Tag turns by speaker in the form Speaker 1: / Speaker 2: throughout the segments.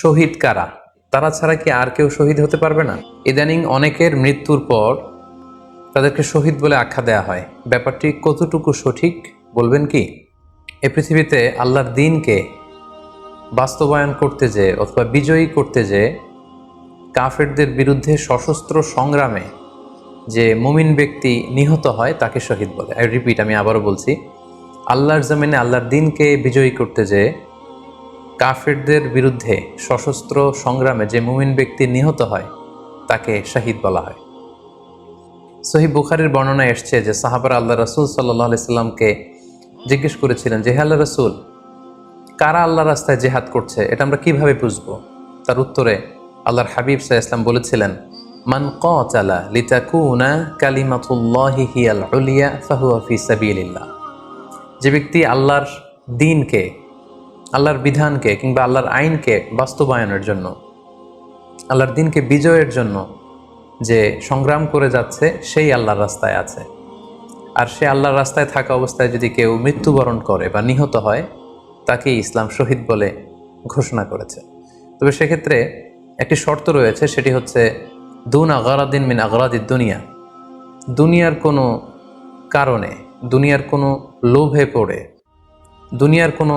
Speaker 1: শহীদ কারা? তারা ছাড়া কি আর কেউ শহীদ হতে পারবে না? ইদানিং অনেকের মৃত্যুর পর তাদেরকে শহীদ বলে আখ্যা দেয়া হয়। ব্যাপারটি কতটুকু সঠিক বলবেন কি? এ পৃথিবীতে আল্লাহর দিনকে বাস্তবায়ন করতে যে অথবা বিজয়ী করতে যে কাফেরদের বিরুদ্ধে সশস্ত্র সংগ্রামে যে মুমিন ব্যক্তি নিহত হয়, তাকে শহীদ বলে। আই রিপিট আমি আবারও বলছি, আল্লাহর জমিনে আল্লাহর দিনকে বিজয়ী করতে যে কাফেরদের বিরুদ্ধে সশস্ত্র সংগ্রামে যে মুমিন ব্যক্তি নিহত হয়, তাকে শহীদ বলা হয়। সহি বুখারির বর্ণনা এসছে যে সাহাবারা আল্লাহ রসুল সাল্লাহ সাল্লামকে জিজ্ঞেস করেছিলেন যে আল্লাহ রসুল, কারা আল্লাহ রাস্তায় জেহাদ করছে? এটা আমরা কীভাবে বুঝব? তার উত্তরে আল্লাহর হাবিব সাহা ইসলাম বলেছিলেন, মান কালা লিতাকুনা কালিমাতুল্লাহি হিয়াল উলিয়া ফাহুয়া ফি যে ব্যক্তি আল্লাহর দিনকে আল্লাহর বিধানকে কিংবা আল্লাহর আইনকে বাস্তবায়নের জন্য, আল্লাহর দিনকে বিজয়ের জন্য যে সংগ্রাম করে যাচ্ছে, সেই আল্লাহর রাস্তায় আছে। আর সে আল্লাহর রাস্তায় থাকা অবস্থায় যদি কেউ মৃত্যুবরণ করে বা নিহত হয় তাকে ইসলাম শহীদ বলে ঘোষণা করেছে। তবে সেক্ষেত্রে একটি শর্ত রয়েছে, সেটি হচ্ছে, দুন আগারাদিন মিন আগারাদির দুনিয়া। দুনিয়ার কোনো কারণে, দুনিয়ার কোনো লোভে পড়ে, দুনিয়ার কোনো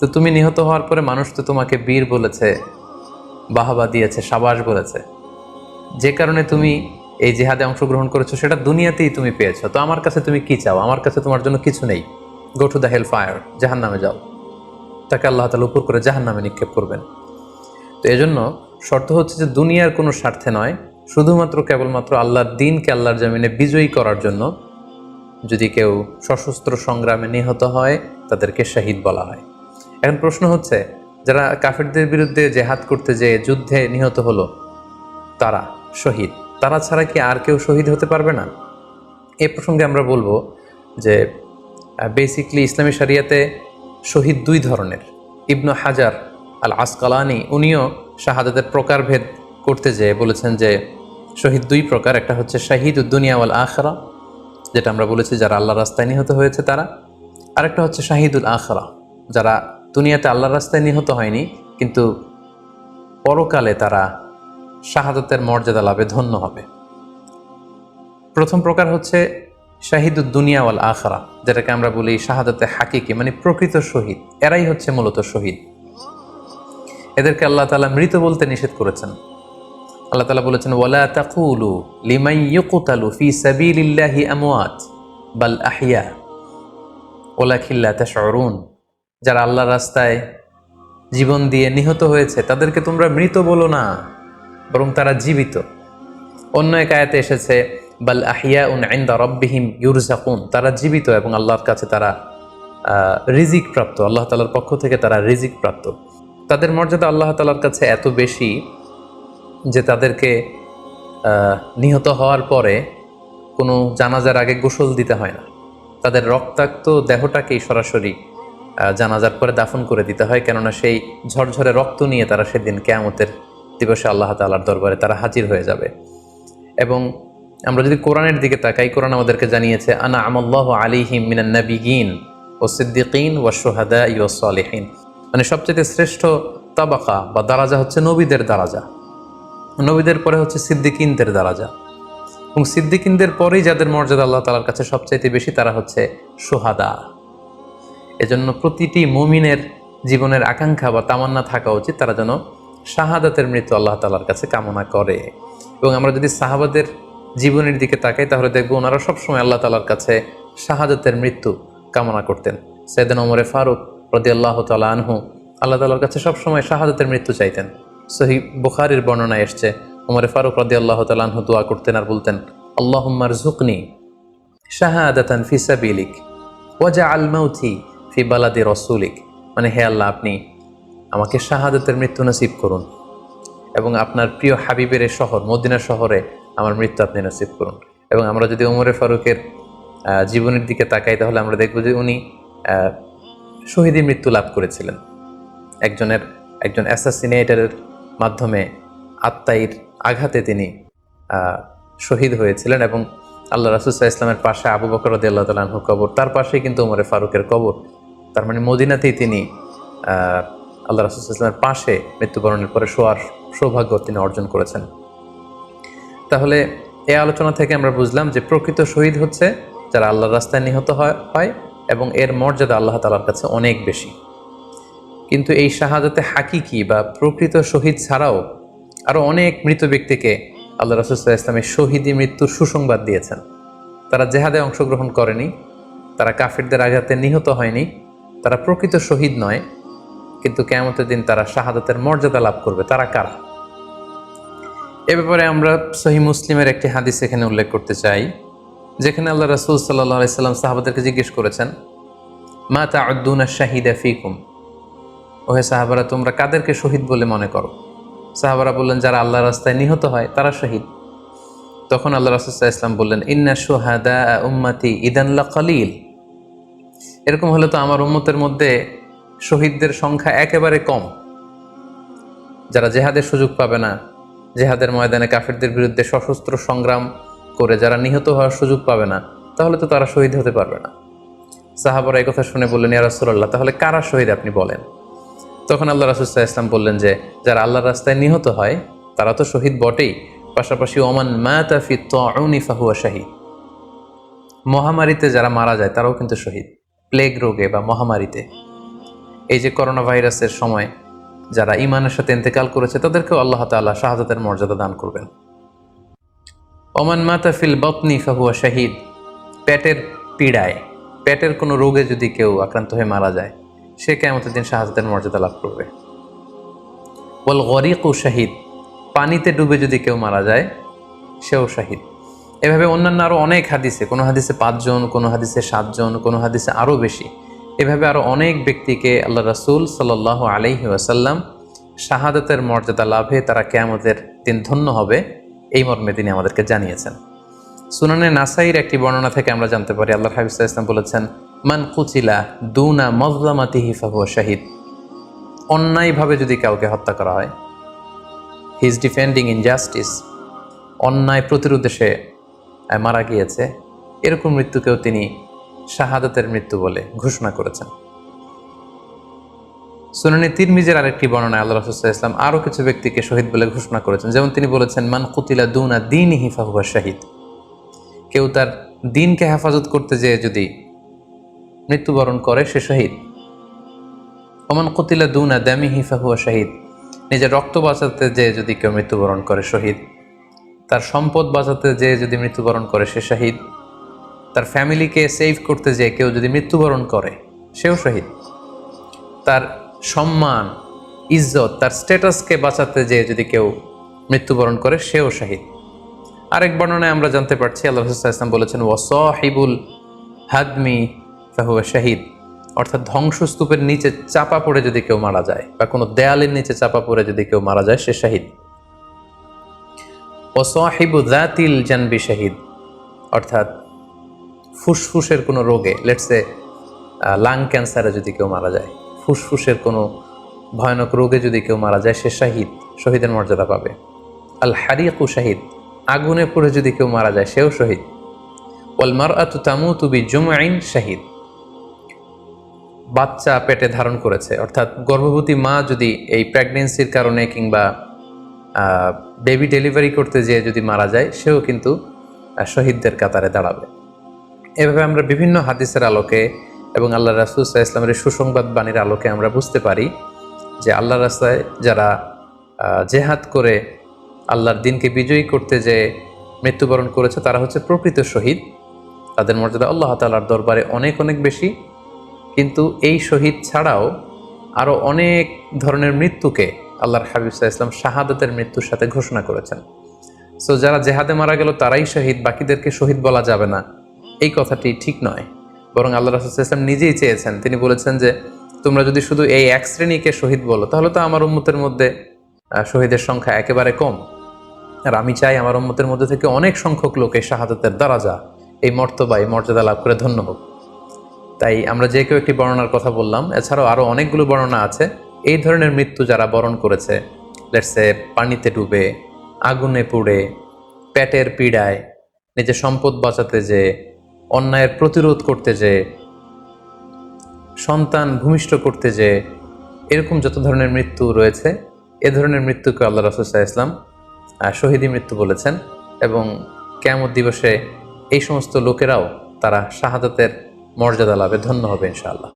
Speaker 1: তো তুমি নিহত হওয়ার পরে মানুষ তো তোমাকে বীর বলেছে, বাহাবা দিয়েছে, সাবাস বলেছে। যে কারণে তুমি এই জেহাদে অংশগ্রহণ করেছ, সেটা দুনিয়াতেই তুমি পেয়েছ। তো আমার কাছে তুমি কি চাও? আমার কাছে তোমার জন্য কিছু নেই। Go to the hell fire জাহান নামে যাও। তাকে আল্লাহ তালা উপর করে জাহান নামে নিক্ষেপ করবেন। তো এজন্য শর্ত হচ্ছে যে দুনিয়ার কোনো স্বার্থে নয়, শুধুমাত্র কেবলমাত্র আল্লাহর দিনকে আল্লাহর জামিনে বিজয়ী করার জন্য যদি কেউ সশস্ত্র সংগ্রামে নিহত হয়, তাদেরকে শাহিদ বলা হয়। এখন প্রশ্ন হচ্ছে, যারা কাফেরদের বিরুদ্ধে জেহাদ করতে যে যুদ্ধে নিহত হলো, তারা শহীদ? তারা ছাড়া কি আর কেউ শহীদ হতে পারবে না? এ প্রসঙ্গে আমরা বলব যে বেসিকলি ইসলামী শরিয়াতে শহীদ দুই ধরনের। ইবনু হাজার আল আসকালানি উনিও শাহাদাতের প্রকারভেদ করতে যেয়ে বলেছেন যে, শহীদ দুই প্রকার, একটা হচ্ছে শাহিদ উদ্দুনিয়া ওয়াল আখরা, যেটা আমরা বলেছি যারা আল্লাহ রাস্তায় নিহত হয়েছে তারা, আরেকটা হচ্ছে শাহিদুল আখরা, যারা দুনিয়াতে আল্লাহর রাস্তায় নিহত হয়নি, কিন্তু পরকালে তারা শাহাদতের মর্যাদা লাভে ধন্য হবে। প্রথম প্রকার হচ্ছে শাহিদুদ দুনিয়া আখরা, যেটাকে আমরা বলি শাহাদতে হাকিকি মানে প্রকৃত শহীদ। এরাই হচ্ছে মূলত শহীদ। এদেরকে আল্লাহ তালা মৃত বলতে নিষেধ করেছেন। আল্লাহ তালা বলেছেন, ওয়ালা তাকুলু লিমাই ইয়কুতালু ফি সাবিলিল্লাহি আমওয়াত বাল আহিয়া ওলা খিল্লা তাশউরুন। যারা আল্লাহর রাস্তায় জীবন দিয়ে নিহত হয়েছে, তাদেরকে তোমরা মৃত বলো না, বরং তারা জীবিত। অন্য এক আয়াতে এসেছে, বাল আহিয়া উন আইন্দা রব্বিহিম ইউরজাকুন তারা জীবিত এবং আল্লাহর কাছে তারা রিজিক প্রাপ্ত, আল্লাহ তালার পক্ষ থেকে তারা রিজিক প্রাপ্ত। তাদের মর্যাদা আল্লাহ তালার কাছে এত বেশি যে তাদেরকে নিহত হওয়ার পরে কোনো জানাজার আগে গোসল দিতে হয় না। তাদের রক্তাক্ত দেহটাকেই সরাসরি জানাজার পরে দাফন করে দিতে হয়, কেননা সেই ঝরঝরে রক্ত নিয়ে তারা সেদিন কেয়ামতের দিবসে আল্লাহ তালার দরবারে তারা হাজির হয়ে যাবে। এবং আমরা যদি কোরআনের দিকে তাকাই, কোরআন আমাদেরকে জানিয়েছে, আনা আমল্লাহ আলিহিম মিনান নাবিগিন ও সিদ্দিকিন ও সোহাদা ইউ সালেহীন। মানে সবচেয়ে শ্রেষ্ঠ তাবাকা বা দারাজা হচ্ছে নবীদের দারাজা। নবীদের পরে হচ্ছে সিদ্দিকিনদের দারাজা। এবং সিদ্দিকিনদের পরেই যাদের মর্যাদা আল্লাহ তালার কাছে সবচাইতে বেশি, তারা হচ্ছে সোহাদা এজন্য প্রতিটি মুমিনের জীবনের আকাঙ্ক্ষা বা তামান্না থাকা উচিত, তারা যেন শাহাদাতের মৃত্যু আল্লাহ তালার কাছে কামনা করে। এবং আমরা যদি সাহাবাদের জীবনের দিকে তাকাই, তাহলে দেখব ওনারা সবসময় আল্লাহ তালার কাছে শাহাদাতের মৃত্যু কামনা করতেন। সৈয়দিন ওমরে ফারুক রদি আল্লাহ তালা আনহু আল্লাহ তালার কাছে সবসময় শাহাদাতের মৃত্যু চাইতেন। সহি বুখারির বর্ণনা এসছে, ওমরে ফারুক রদি আল্লাহ তালা আনহু দোয়া করতেন আর বলতেন আল্লাহুম্মার ঝুকনি শাহাদাতান ফি সাবিলিক ওয়াজা আল মাউথি ফি রসুলিক মানে হে আল্লাহ আপনি আমাকে শাহাদতের মৃত্যু নসিব করুন এবং আপনার প্রিয় হাবিবের শহর, মদিনা শহরে আমার মৃত্যু আপনি নসিব করুন। এবং আমরা যদি ওমরে ফারুকের জীবনের দিকে তাকাই, তাহলে আমরা দেখব যে উনি শহীদি মৃত্যু লাভ করেছিলেন। একজনের, একজন অ্যাসাসিনেটারের মাধ্যমে আত্মাইর আঘাতে তিনি শহীদ হয়েছিলেন এবং আল্লাহ রাসুসাহ ইসলামের পাশে আবু বকর রদি আল্লাহ তালাহুর কবর, তার পাশেই কিন্তু ওমরে ফারুকের কবর। তার মানে মদিনাতেই তিনি আল্লাহ রাসুল ইসলামের পাশে মৃত্যুবরণের পরে শোয়ার সৌভাগ্য তিনি অর্জন করেছেন। তাহলে এই আলোচনা থেকে আমরা বুঝলাম যে প্রকৃত শহীদ হচ্ছে যারা আল্লাহর রাস্তায় নিহত হয় হয় এবং এর মর্যাদা আল্লাহ তালার কাছে অনেক বেশি। কিন্তু এই শাহাদাতে হাকিকি বা প্রকৃত শহীদ ছাড়াও আরও অনেক মৃত ব্যক্তিকে আল্লাহ রসুল্লাহ ইসলামের শহীদি মৃত্যুর সুসংবাদ দিয়েছেন। তারা জেহাদে অংশগ্রহণ করেনি, তারা কাফিরদের আঘাতে নিহত হয়নি তারা প্রকৃত শহীদ নয়, কিন্তু কেমতের দিন তারা শাহাদাতের মর্যাদা লাভ করবে। তারা কারা? এ ব্যাপারে আমরা সহি মুসলিমের একটি হাদিস এখানে উল্লেখ করতে চাই, যেখানে আল্লাহ রাসুল সাল্লাহ সাল্লাম সাহাবাদেরকে জিজ্ঞেস করেছেন, মা তা আদুনা শাহিদা ফিকুম? ওহে সাহাবারা, তোমরা কাদেরকে শহীদ বলে মনে করো? সাহাবারা বললেন, যারা আল্লাহ রাস্তায় নিহত হয়, তারা শহীদ। তখন আল্লাহ রাসুল্লাহ ইসলাম বললেন, ইন্না সোহাদা উম্মাতি ইদানলা কালিল। এরকম হলে তো আমার উম্মতের মধ্যে শহীদদের সংখ্যা একেবারে কম। যারা জেহাদের সুযোগ পাবে না, জেহাদের ময়দানে কাফেরদের বিরুদ্ধে সশস্ত্র সংগ্রাম করে যারা নিহত হওয়ার সুযোগ পাবে না, তাহলে তো তারা শহীদ হতে পারবে না। সাহাবারা এই কথা শুনে বললেন, ইয়া তাহলে কারা শহীদ? আপনি বলেন। তখন আল্লাহ রাসুল্লাহ ইসলাম বললেন যে, যারা আল্লাহর রাস্তায় নিহত হয়, তারা তো শহীদ বটেই। পাশাপাশি, ওমান মায়াতাফি তউনি ফাহুয়া শাহিদ। মহামারীতে যারা মারা যায়, তারাও কিন্তু শহীদ। প্লেগ রোগে বা মহামারীতে। এই যে করোনা ভাইরাসের সময় যারা ইমানের সাথে ইন্তেকাল করেছে, তাদেরকেও আল্লাহ তাআলা শাহাদাতের মর্যাদা দান করবেন। ওমান মাতাফিল বতনি ফাহুয়া শাহিদ, পেটের পীড়ায়, পেটের কোনো রোগে যদি কেউ আক্রান্ত হয়ে মারা যায়, সে কেমতের দিন শাহাদাতের মর্যাদা লাভ করবে। বল গরিক ও শাহিদ, পানিতে ডুবে যদি কেউ মারা যায়, সেও শাহিদ। এভাবে অন্যান্য আরও অনেক হাদিসে, কোনো হাদিসে পাঁচজন, কোনো হাদিসে সাতজন, কোনো হাদিসে আরও বেশি, এভাবে আরও অনেক ব্যক্তিকে আল্লাহ রাসুল সাল্লাহ আলাইহি ওয়াসাল্লাম শাহাদাতের মর্যাদা লাভে তারা কেয়ামতের দিন ধন্য হবে, এই মর্মে তিনি আমাদেরকে জানিয়েছেন। সুনানে নাসাইর একটি বর্ণনা থেকে আমরা জানতে পারি আল্লাহ হাবিজ ইসলাম বলেছেন, মান কুচিলা দুনা মজলামাতি হিফাহুয়া শাহিদ। অন্যায়ভাবে যদি কাউকে হত্যা করা হয় হি ইজ ডিফেন্ডিং ইনজাস্টিস অন্যায় প্রতিরোধে সে মারা গিয়েছে, এরকম মৃত্যুকেও তিনি শাহাদাতের মৃত্যু বলে ঘোষণা করেছেন। সুনানি তিরমিজের আরেকটি বর্ণনায় আল্লাহ রসুল্লাহ ইসলাম আরও কিছু ব্যক্তিকে শহীদ বলে ঘোষণা করেছেন। যেমন তিনি বলেছেন, মান কুতিলা দুনা দিন হিফাহুয়া শাহিদ। কেউ তার দিনকে হেফাজত করতে যেয়ে যদি মৃত্যুবরণ করে, সে শহীদ। ওমান কুতিলা দুনা দামি হিফাহুয়া শাহিদ। নিজের রক্ত বাঁচাতে যেয়ে যদি কেউ মৃত্যুবরণ করে, শহীদ। তার সম্পদ বাঁচাতে যেয়ে যদি মৃত্যুবরণ করে, সে শহীদ। তার ফ্যামিলিকে সেভ করতে যেয়ে কেউ যদি মৃত্যুবরণ করে, সেও শহীদ। তার সম্মান, ইজ্জত, তার স্ট্যাটাসকে বাঁচাতে যেয়ে যদি কেউ মৃত্যুবরণ করে, সেও শাহিদ। আরেক বর্ণনায় আমরা জানতে পারছি, আল্লাহ ইসলাম বলেছেন, ওয়াসহিবুল হাদমি ফাহুয়া শাহিদ। অর্থাৎ ধ্বংসস্তূপের নিচে চাপা পড়ে যদি কেউ মারা যায়, বা কোনো দেয়ালের নিচে চাপা পড়ে যদি কেউ মারা যায়, সে শাহিদ। ওয়াসহিবু জাতিল জানবি শাহিদ। অর্থাৎ ফুসফুসের কোনো রোগে লেটসে লাং ক্যান্সারে যদি কেউ মারা যায়, ফুসফুসের কোনো ভয়ানক রোগে যদি কেউ মারা যায়, সে শাহিদ, শহীদের মর্যাদা পাবে। আল হারিয়াকু শাহিদ, আগুনে পড়ে যদি কেউ মারা যায়, সেও শহীদ। ওয়াল মার আতু তামু তুবি জুমাইন শাহিদ। বাচ্চা পেটে ধারণ করেছে, অর্থাৎ গর্ভবতী মা যদি এই প্রেগনেন্সির কারণে কিংবা বেবি ডেলিভারি করতে যেয়ে যদি মারা যায়, সেও কিন্তু শহীদদের কাতারে দাঁড়াবে। এভাবে আমরা বিভিন্ন হাদিসের আলোকে এবং আল্লাহ রাসুল ইসলামের সুসংবাদ বাণীর আলোকে আমরা বুঝতে পারি যে আল্লাহ রাস্তায় যারা জেহাদ করে আল্লাহর দিনকে বিজয়ী করতে যে মৃত্যুবরণ করেছে, তারা হচ্ছে প্রকৃত শহীদ। তাদের মর্যাদা আল্লাহ তালার দরবারে অনেক অনেক বেশি। কিন্তু এই শহীদ ছাড়াও আরও অনেক ধরনের মৃত্যুকে আল্লাহর হাবিব সাল্লাহ ইসলাম শাহাদাতের মৃত্যুর সাথে ঘোষণা করেছেন। সো যারা জেহাদে মারা গেল, তারাই শহীদ, বাকিদেরকে শহীদ বলা যাবে না। এই কথাটি ঠিক নয়। বরং আল্লাহ রাসুল ইসলাম নিজেই চেয়েছেন। তিনি বলেছেন যে, তোমরা যদি শুধু এই এক শ্রেণীকে শহীদ বলো, তাহলে তো আমার উম্মতের মধ্যে শহীদের সংখ্যা একেবারে কম। আর আমি চাই আমার উম্মতের মধ্যে থেকে অনেক সংখ্যক লোক এই শাহাদাতের দ্বারাজা এই মর্তবা, এই মর্যাদা লাভ করে ধন্য হোক। তাই আমরা যে কেউ একটি বর্ণনার কথা বললাম। এছাড়াও আরও অনেকগুলো বর্ণনা আছে। এই ধরনের মৃত্যু যারা বরণ করেছে লেটসে পানিতে ডুবে, আগুনে পুড়ে, পেটের পীড়ায়, নিজের সম্পদ বাঁচাতে যে, অন্যায়ের প্রতিরোধ করতে যে, সন্তান ভূমিষ্ঠ করতে যে, এরকম যত ধরনের মৃত্যু রয়েছে, এ ধরনের মৃত্যুকে আল্লাহ রসুল্লাহ ইসলাম শহীদি মৃত্যু বলেছেন এবং কেমন দিবসে এই সমস্ত লোকেরাও তারা শাহাদাতের মর্যাদা লাভে ধন্য হবে ইনশাআল্লাহ।